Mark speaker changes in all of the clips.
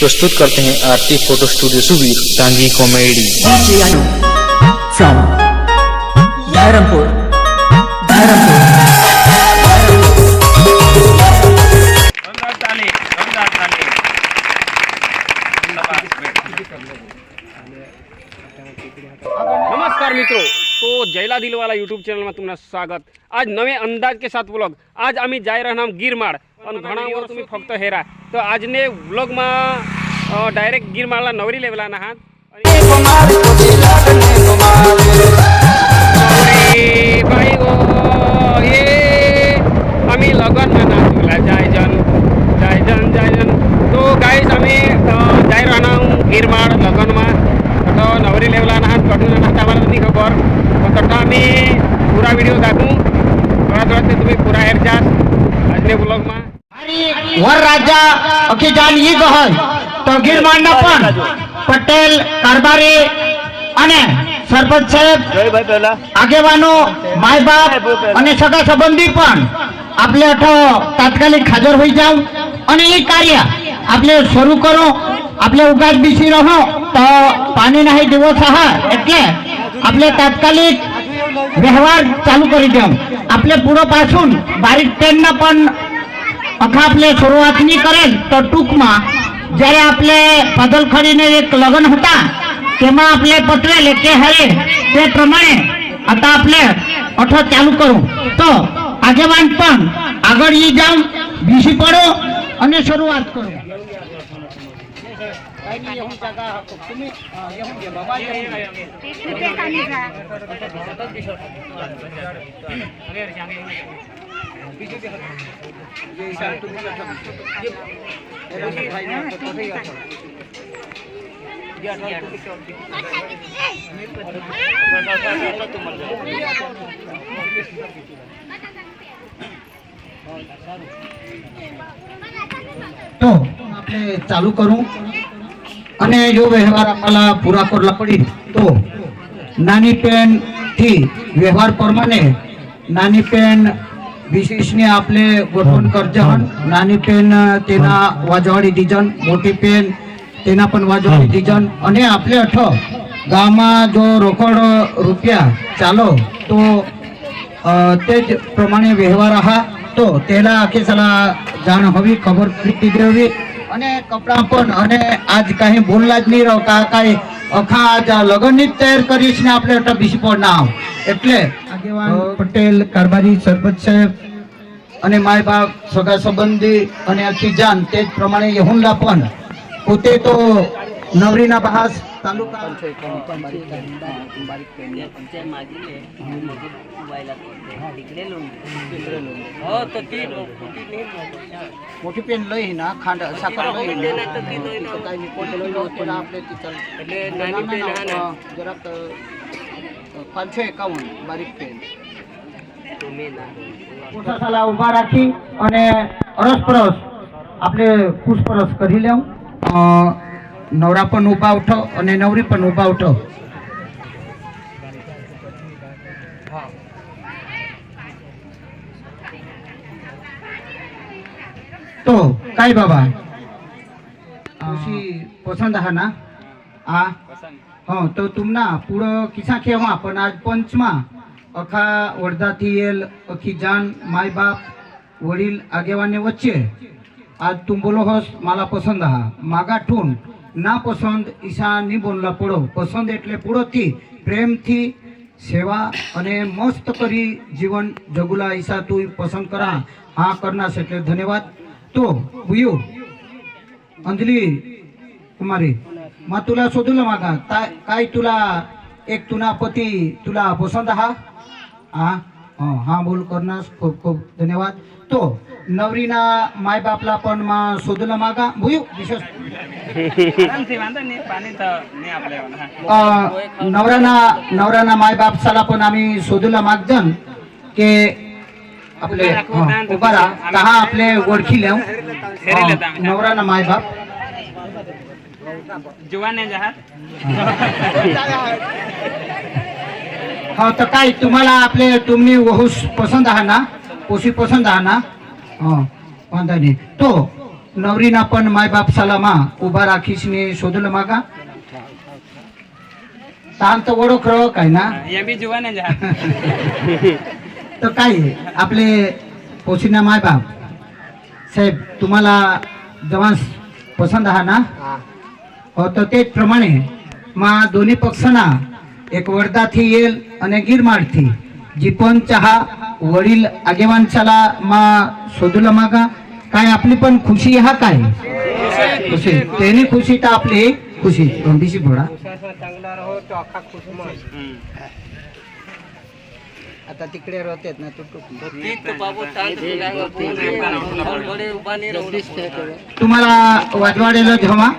Speaker 1: प्रस्तुत करते हैं आरती फ़ोटो स्टूडियो सुबीर टांगी कॉमेडी।
Speaker 2: फ्रॉम धर्मपुर नमस्कार मित्रों तो जयला दिल वाला यूट्यूब चैनल में तुम्हारा स्वागत। आज नवे अंदाज के साथ ब्लॉग आज अमित जाए रहना गिरमाड़। અને ઘણા વાર तुम्ही फक्त हेरा તો આજને વ્લોગમાં ડાયરેક્ટ ગીરમાળા નવરી લેવલાના હાથ. અમે લગનમાં ના જોલા જાય જન જાય જન જાય જન. તો ગાઈસ અમે જાય રહેના હું ગીરમાળ લગનમાં. તો નવરી લેવલાના હાથ, કઢું ના હતા નથી ખબર. તો અમે પૂરા વીડિયો દાખું થોડા થોડા તમે પૂરા હેર જાશ આજને બ્લોગમાં
Speaker 3: વર રાજા અખી જાન ઈ ગહય તો ગીરમાંડના પણ પટેલ, કારબારી અને સરપંચ સાહેબ, આગેવાનો, માય બાપ અને સગા સંબંધી પણ આપણે અઠો તાત્કાલિક હાજર હોઈ જાવ અને એ કાર્ય આપણે શરૂ કરો આપણે ઉગાજ બીસી રહો, તો પાણી નહીં દેવો હા એટલે આપણે તાત્કાલિક વ્યવહાર ચાલુ કરી દેવું આપણે પૂરો પાછું બારીક ટ્રેનના પણ આપણે શરૂઆત નહીં કરે તો ટૂંકમાં જ્યારે આપણે પદલખડીને એક લગ્ન હતા, તેમાં આપણે પતરેલ કે હરે તે પ્રમાણે હતા આપણે અઠો ચાલુ કરું. તો આગેવાન પણ આગળ ઈ જાઓ બીસી પડો અને શરૂઆત કરો. તો આપણે ચાલુ કરું અને જો વ્યવહાર આપણા પૂરા કરલા પડી તો નાની પેનથી વ્યવહાર પ્રમાણે નાની પેન વિશેષને આપણે ગોઠવણ કરજણ નાની પેન તેના વાજવાડી દીજન મોટી પેન તેના પણ વાજવાડી દીજન અને આપણે અઠ ગામમાં જો રોકડ રૂપિયા ચાલો તો તે જ પ્રમાણે વ્યવહાર હા તો તેના આખી સલા જાણ હોવી ખબર પડી દેવી. અને કપડાં પણ અને આજ કાંઈ બોલલા જ નહીં રહો. કા કાંઈ અખા આજ લગ્નની જ તૈયાર કરીશ ને આપણે બીસી પણ ના આવ. એટલે આગેવાન પટેલ કારભારી સરપંચ સાહેબ. અને માય બાપ સગા સંબંધી અને આખી જાન તે જ પ્રમાણે યહુંડા પણ. પોતે તો નવરીના બહાસ તાલુકા મોટી પેન લઈ ના ખાંડ સાકર લઈ ના કાંઈ નહીં, કોઈ લઈ લો તો આપણે તી ચાલ. નાના નાના, અ, જરાક અ, પાંચસો એકાવન બારીક પેન સાલા ઊભા રાખી અને અરસપરસ આપણે પુષ્પરસ કરી લેવું. નવરા પણ ઊભા ઉઠો અને નવરી પણ ઊભા ઉઠો. તો કાઈ બાબા? પસંદ હા ના આ હા તો તુમના પૂળો કિસ્સા કહેવા પણ આજ પંચમાં અખા વર્ધાથી એલ અખી જાન માય બાપ વડીલ આગેવાને વચ્ચે આજ તું બોલો હોસ માલા પસંદ હા. માગા ઠૂન ના પસંદ ઈશા નહીં બોલલા પૂળો પસંદ એટલે પૂળોથી પ્રેમથી સેવા અને મસ્ત કરી જીવન. જગુલા ઈશા તું પસંદ કરા. હા કરનાશ એટલે ધન્યવાદ. તો બુયુ અંજલિ કુમારી. तुला शोधूला मागा. काय काय तुला? एक तुना पती. तुला पसंत हा? हा? हो, हा बोल करणार खूप खूप धन्यवाद. तो नवरीना मायबापला पण मा शोधूला मागा. भुयू विशेष. नवऱ्याना नवराना मायबापसाला पण आम्ही शोधूला मागजन के आपले हो, उभारा दहा आपले ओळखी
Speaker 2: लिहू
Speaker 3: हो, नवराना मायबाप.
Speaker 2: जुवान
Speaker 3: हो तर काय तुम्हाला आपले तुम्ही वहूस पसंत आहा ना? पोशी पसंत आहा ना? हो वांधा नाही तो नवरीना पण मायबाप सलामा उभा राखीसने शोधलं मागा. तर ओळख रह काय ना? तर काय आपले पोशिना मायबाप साहेब तुम्हाला जवान पसंत आहा ना? તો તે જ પ્રમાણે માં दोन्ही પક્ષના એક વર્ધાથી येल जी पण चहा वडील आगेवांच्याला मा शोधूला मागा काय आपली पण खुशी हा काय? खुशी. त्यांनी खुशी तर आपली खुशी. तोंडीशी घोडा
Speaker 4: चांगला आता तिकडे राहतात ना तू
Speaker 3: तुम्हाला वाजवाडेला जेव्हा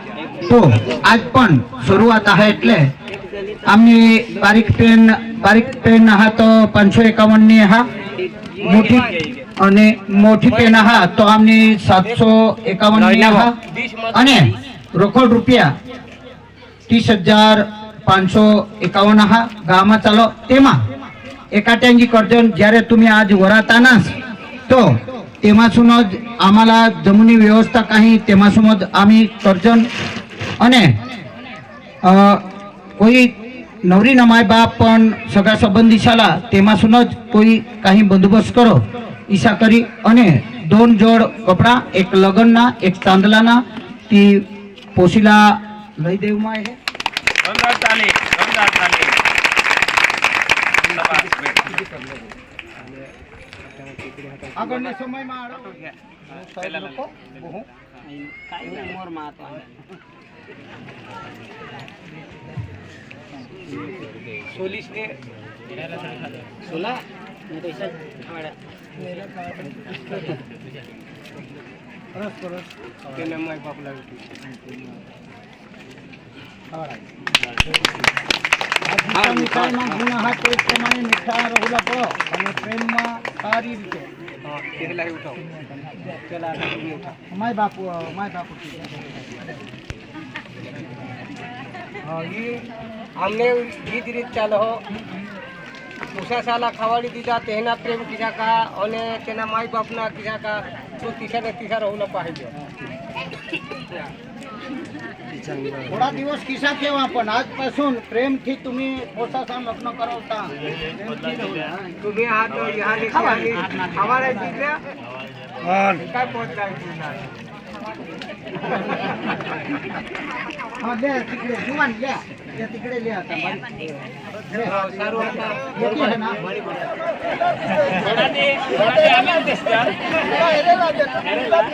Speaker 3: तो आज पण सुरुवात आहे એટલે आम्ही बारीक पेन बारीक पेन आहात તો પાંચસો એકાવનની હા મોટી અને મોટી પેન આહા તો આમની સાતસો એકાવનની આહા અને રોકડ રૂપિયા ત્રીસ હજાર પાંચસો એકાવન આહા ગામમાં ચાલો તેમાં एकाट्यांगी कर्जन જ્યારે तुम्ही आज वरातानास तो तेव्हासून आम्हाला जमिनी व्यवस्था काही तेव्हासून आम्ही कर्जन અને અ, કોઈ નવરીના માય બાપ પણ સગા સંબંધી શાળા તેમાંસુન જ કોઈ काही બંદોબસ્ત કરો ઈશા કરી અને दोन જોડ કપડા એક લગ્નના એક ચાંદલાના ती પોશીલા લઈ દેવમાં आहे
Speaker 2: આગળના સમયમાં સોલીસ
Speaker 3: ને સોલા
Speaker 4: પૈસા રસ પરસ તેને મારી બાપ લાવી
Speaker 3: ગુણા હા તો પ્રમાણે મીઠા રહુલા પડો અને પ્રેમમાં સારી રીતે.
Speaker 4: લાવી ઉઠાવ? ઉઠાવ.
Speaker 3: માય બાપુ માય બાપુ
Speaker 4: અમને જ રીત ચાલો ઉષા સાલા ખાવાડી દીધા તેના પ્રેમ કીધા કા અને તેના માય બાપના કીધા કા તો તીસા ને તીસા રહુલા પાહી ગયો.
Speaker 3: थोडा दिवस किस्सा ठेवा पण आजपासून प्रेमથી तुम्ही प्रशासन लग्न करवता
Speaker 4: तुम्ही हा तो या लेखी हमारा जिल्हा काय पोहोचला
Speaker 3: हा दे तिकडे जुवान घ्या त्या तिकडे लिहा आता
Speaker 4: सारू आता
Speaker 3: ना थोडा दे
Speaker 2: थोडा दे आम्ही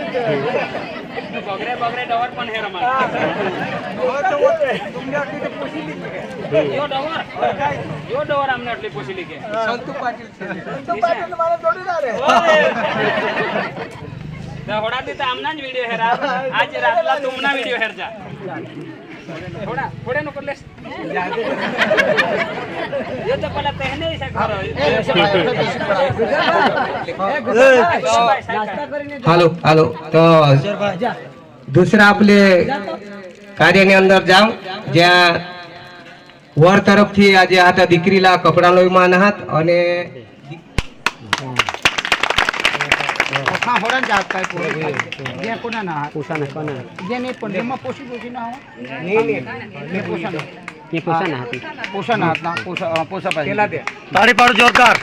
Speaker 2: दिसता બગડે બગડે ડવર પણ હે રમા ડવર પૂછી લીધી યો
Speaker 4: ડવર અમને
Speaker 2: આટલી પૂછી લીધી સંતુ પાટીલ છે. સંતુ પાટીલ મારા જોડીદાર હે થોડા દી તો આમના જ વીડિયો હેરા. આજે રાતલા તુમના વીડિયો હેરજા. થોડા થોડે નો કરી લેશ यो तर पहिला तेहने इसा घर
Speaker 4: હાલો હાલો તો દૂસરા આપણે કાર્યની અંદર જાઓ જ્યાં વર તરફથી આજે હતા દીકરીલા કપડાનો વિમાન હાથ અને
Speaker 3: હા હોડા જાત काय पोरं जे कोणा ना पोषण कोणा जे नाही पण जेव्हा पोशी पोशी ना
Speaker 4: નહીં નહીં
Speaker 3: हे पोषण
Speaker 4: એ પોષણ હતી
Speaker 3: પોષણ હાથના
Speaker 4: પોષા પાસે
Speaker 5: તાળી પાડો જોરદાર.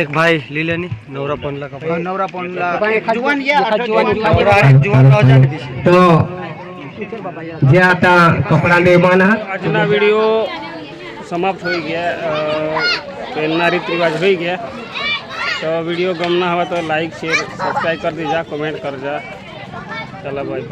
Speaker 5: એક ભાઈ લીલેની નવરા પોનલા કપડા નવરા પોનલા જુવાન યા જુવાન જુવાન
Speaker 4: તો જે હતા કપડા લેવાના.
Speaker 2: આજના વીડિયો સમાપ્ત થઈ ગયા પહેલના રીત રિવાજ હોઈ ગયા. તો વીડિયો ગમના હવે તો લાઈક શેર સબસ્ક્રાઈબ કરી દીજા કોમેન્ટ કરજા. ચાલો ભાઈ